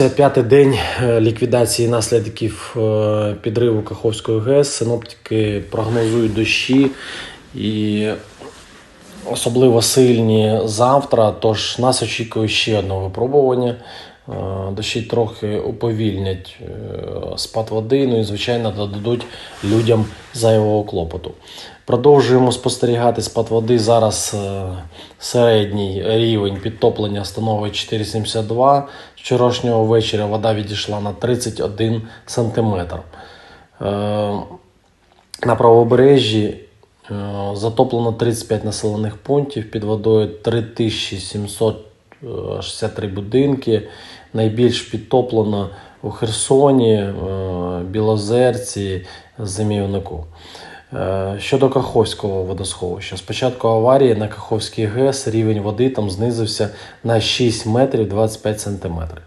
Це п'ятий день е, ліквідації наслідків е, підриву Каховської ГЕС. Синоптики прогнозують дощі і особливо сильні завтра. Тож нас очікує ще одне випробування. Е, Дощі трохи уповільнять е, спад води, ну і звичайно додадуть людям зайвого клопоту. Продовжуємо спостерігати спад води. Зараз е, середній рівень підтоплення становить 4,72. З вчорашнього вечора вода відійшла на 31 сантиметр. Е, На правобережжі затоплено 35 населених пунктів, під водою 3763 будинки. Найбільш підтоплено у Херсоні, е, Білозерці, Зимівнику. Е, Щодо Каховського водосховища, спочатку аварії на Каховській ГЕС рівень води там знизився на 6 метрів 25 сантиметрів.